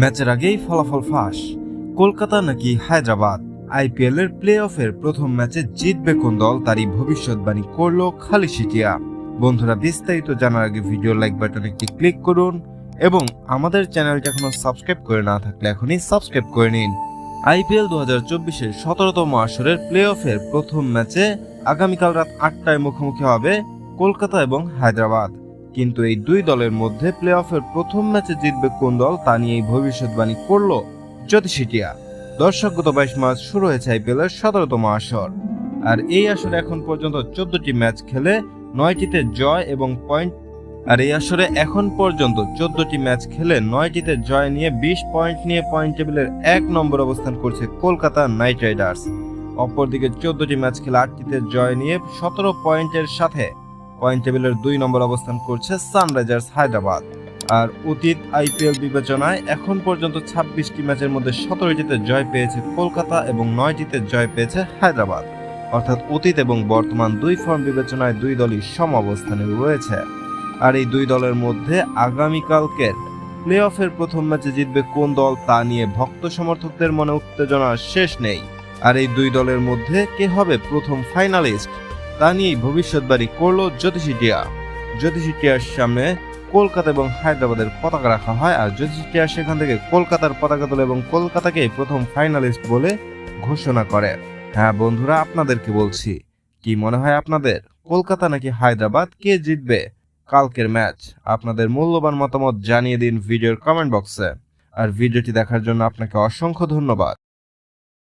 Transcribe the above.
ম্যাচের আগেই ফলাফল ফাঁস। কলকাতা নাকি হায়দ্রাবাদ? আইপিএল এর প্লে অফের প্রথম ম্যাচে জিতবে কোন দল তারই ভবিষ্যৎবাণী করল খালি সিটিয়া। বন্ধুরা, বিস্তারিত জানার আগে ভিডিও লাইক বাটন একটি ক্লিক করুন এবং আমাদের চ্যানেলটি এখনও সাবস্ক্রাইব করে না থাকলে এখনই সাবস্ক্রাইব করে নিন। আইপিএল দু হাজার চব্বিশের সতেরোতম আসরের প্লে অফের প্রথম ম্যাচে আগামীকাল রাত আটটায় মুখোমুখি হবে কলকাতা এবং হায়দ্রাবাদ। কিন্তু এই দুই দলের মধ্যে প্লে অফের প্রথম ম্যাচে জিতবে কোন দল তা নিয়েই ভবিষ্যৎবাণী করল জ্যোতিষিটিয়া। দর্শক, গত বাইশ মার্চ শুরু হয়েছে আইপিএল এর সতেরোতম আসর। আর এই আসরে এখন পর্যন্ত চোদ্দটি ম্যাচ খেলে নয়টিতে জয় এবং পয়েন্ট আর এই আসরে এখন পর্যন্ত চোদ্দটি ম্যাচ খেলে নয়টিতে জয় নিয়ে বিশ পয়েন্ট নিয়ে পয়েন্ট টেবিলের এক নম্বর অবস্থান করছে কলকাতা নাইট রাইডার্স। অপরদিকে চোদ্দটি ম্যাচ খেলে আটটিতে জয় নিয়ে সতেরো পয়েন্টের সাথে পয়েন্ট টেবিলের দুই নম্বর অবস্থান করছে সানরাইজার্স হায়দ্রাবাদ আর অতীত আইপিএল বিবেচনায় এখন পর্যন্ত ছাব্বিশটি ম্যাচের মধ্যে সতেরোটিতে জয় পেয়েছে কলকাতা এবং নয়টিতে জয় পেয়েছে হায়দ্রাবাদ অর্থাৎ অতীত এবং বর্তমান দুই ফর্ম বিবেচনায় দুই দলই সম অবস্থানে রয়েছে। আর এই দুই দলের মধ্যে আগামীকালকের প্লে অফের প্রথম ম্যাচে জিতবে কোন দল তা নিয়ে ভক্ত সমর্থকদের মনে উত্তেজনার শেষ নেই। আর এই দুই দলের মধ্যে কে হবে প্রথম ফাইনালিস্ট তা নিয়েই ভবিষ্যৎবাণী করল জ্যোতিষিটিয়া জ্যোতিষিটিয়ার সামনে কলকাতা এবং হায়দ্রাবাদের পতাকা রাখা হয় আর জ্যোতিষিটিয়া সেখান থেকে কলকাতার পতাকা তোলে এবং কলকাতাকে প্রথম ফাইনালিস্ট বলে ঘোষণা করে। হ্যাঁ বন্ধুরা, আপনাদেরকে বলছি, কি মনে হয় আপনাদের? কলকাতা নাকি হায়দ্রাবাদ? কে জিতবে? কালকের ম্যাচ আপনাদের মূল্যবান মতামত জানিয়ে দিন ভিডিওর কমেন্ট বক্সে আর ভিডিওটি দেখার জন্য আপনাকে অসংখ্য ধন্যবাদ।